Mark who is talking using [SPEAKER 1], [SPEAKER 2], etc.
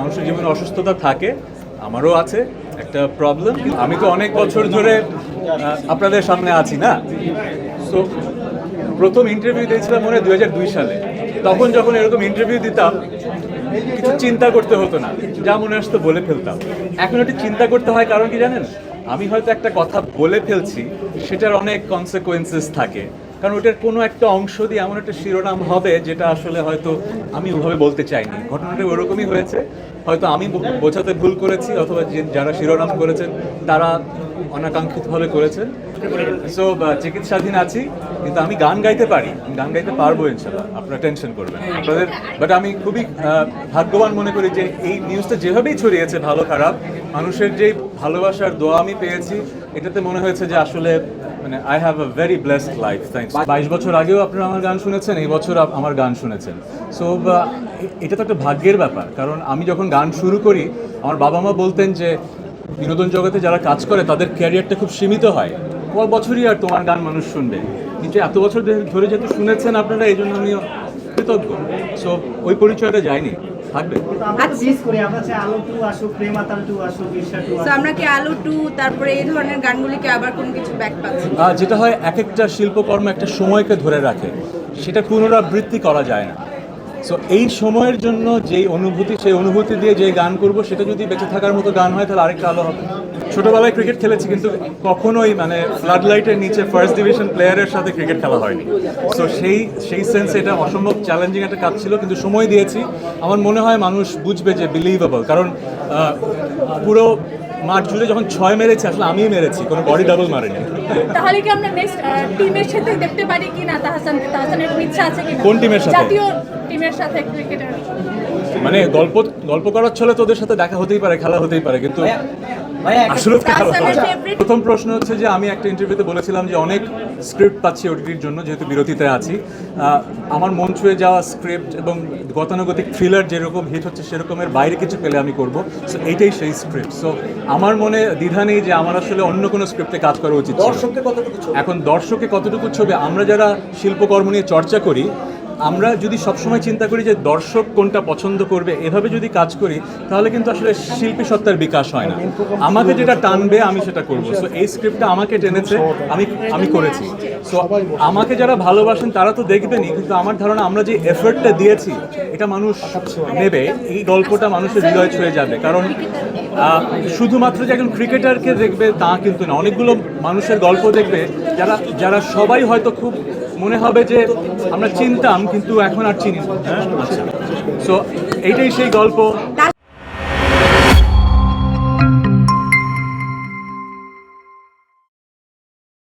[SPEAKER 1] মানুষের জীবনে অসুস্থতা থাকে, আমারও আছে একটা প্রবলেম আমি তো অনেক বছর ধরে আপনাদের সামনে আছি না? সো প্রথম ইন্টারভিউ দিয়েছিলাম মনে দুই হাজার দুই সালে। তখন যখন এরকম ইন্টারভিউ দিতাম, কিছু চিন্তা করতে হতো না। যা মনে আসতো বলে ফেলতাম। এখন একটু চিন্তা করতে হয় কারণ কি জানেন? আমি হয়তো একটা কথা বলে ফেলছি, সেটার অনেক কনসিকোয়েন্সেস থাকে। কারণ ওটার কোনো একটা অংশ দিয়ে এমন একটা শিরোনাম হবে যেটা আসলে হয়তো আমি ওভাবে বলতে চাইনি। ঘটনাটা ওরকমই হয়েছে। হয়তো আমি বোঝাতে ভুল করেছি অথবা যারা শিরোনাম করেছেন, তারা অনাকাঙ্ক্ষিতভাবে করেছেন। সো চিকিৎসাধীন আছি, কিন্তু আমি গান গাইতে পারি। আমি গান গাইতে পারব ইনশাল্লাহ। আপনারা টেনশন করবেন আপনাদের বাট আমি খুবই ভাগ্যবান মনে করি যে এই নিউজটা যেভাবেই ছড়িয়েছে, ভালো খারাপ, মানুষের যে ভালোবাসার দোয়া আমি পেয়েছি, এটাতে মনে হয়েছে যে আসলে মানে I have a very blessed life thanks বাইশ বছর আগেও আপনারা আমার গান শুনেছেন, এই বছর আমার গান শুনেছেন। সো এটা তো একটা ভাগ্যের ব্যাপার, কারণ আমি যখন গান শুরু করি, আমার বাবা মা বলতেন যে, বিনোদন জগতে যারা কাজ করে, তাদের ক্যারিয়ারটা খুব সীমিত হয়। পর বছরই আর তোমার গান মানুষ শুনবে। কিন্তু এত বছর ধরে- ধরে যেহেতু শুনেছেন আপনারা, এই জন্য আমি কৃতজ্ঞ। সো ওই পরিচয়টা যায়নি। থাকবে?
[SPEAKER 2] আমরা তো
[SPEAKER 3] কি আলু টু তারপরে এই ধরনের গানগুলিকে আবার কোনো কিছু ব্যাক পাচ্ছি?
[SPEAKER 1] যেটা হয় এক একটা শিল্পকর্ম একটা সময়কে ধরে রাখে। সেটা পুনরাবৃত্তি করা যায় না। সো এই সময়ের জন্য যেই অনুভূতি সেই অনুভূতি দিয়ে যে গান করব সেটা যদি বেঁচে থাকার মতো গান হয় তাহলে আরেকটা আলো হবে। ছোটবেলায় ক্রিকেট খেলেছি কিন্তু কখনোই মানে ফ্লাড লাইটের নিচে ফার্স্ট ডিভিশন প্লেয়ারের সাথে ক্রিকেট খেলা হয়নি। সো সেই সেই সেন্সে এটা অসম্ভব চ্যালেঞ্জিং একটা কাজ ছিল কিন্তু সময় দিয়েছি। আমার মনে হয় মানুষ বুঝবে যে বিলিভেবল কারণ পুরো মাঠ জুড়ে যখন ছয় মেরেছে আসলে আমিই মেরেছি কোনো বডি ডাবল মারেনি।
[SPEAKER 4] তাহলে কি আমরা নেক্সট টিমের সাথে দেখতে পারি কি না তাহসানকে তাহসানের ইচ্ছা আছে কি
[SPEAKER 1] কোন টিমের সাথে?
[SPEAKER 4] জাতীয় টিমের সাথে ক্রিকেটার
[SPEAKER 1] মানে গল্প গল্প করার ছলে তোদের সাথে দেখা হতেই পারে খেলা হতেই পারে কিন্তু আসলে প্রথম প্রশ্ন হচ্ছে যে আমি একটা ইন্টারভিউতে বলেছিলাম যে অনেক স্ক্রিপ্ট পাচ্ছি ওটিটির জন্য যেহেতু বিরতিতে আছি। আমার মন ছুঁয়ে যাওয়া স্ক্রিপ্ট এবং গতানুগতিক থ্রিলার যেরকম হিট হচ্ছে সেরকমের বাইরে কিছু পেলে আমি করব। সো এইটাই সেই স্ক্রিপ্ট সো আমার মনে দ্বিধা নেই যে আমার আসলে অন্য কোনো স্ক্রিপ্টে কাজ করা উচিত।
[SPEAKER 5] দর্শককে
[SPEAKER 1] এখন দর্শকে কতটুকু ছবি? আমরা যারা শিল্পকর্ম নিয়ে চর্চা করি আমরা যদি সবসময় চিন্তা করি যে দর্শক কোনটা পছন্দ করবে, এভাবে যদি কাজ করি, তাহলে কিন্তু আসলে শিল্পী সত্তার বিকাশ হয় না। আমাকে যেটা টানবে, আমি সেটা করব। সো এই স্ক্রিপ্টটা আমাকে টেনেছে, আমি আমি করেছি। সো আমাকে যারা ভালোবাসেন, তারা তো দেখবেনই, কিন্তু আমার ধারণা আমরা যে এফর্টটা দিয়েছি, এটা মানুষ নেবে। এই গল্পটা মানুষের হৃদয় ছুঁয়ে যাবে। কারণ শুধুমাত্র যে একজন ক্রিকেটারকে দেখবে তা কিন্তু না। অনেকগুলো মানুষের গল্প দেখবে, যারা যারা সবাই হয়তো খুব মনে হবে যে আমরা চিনতাম, কিন্তু এখন আর চিনি না। হ্যাঁ? আচ্ছা। সো এইটাই সেই গল্প।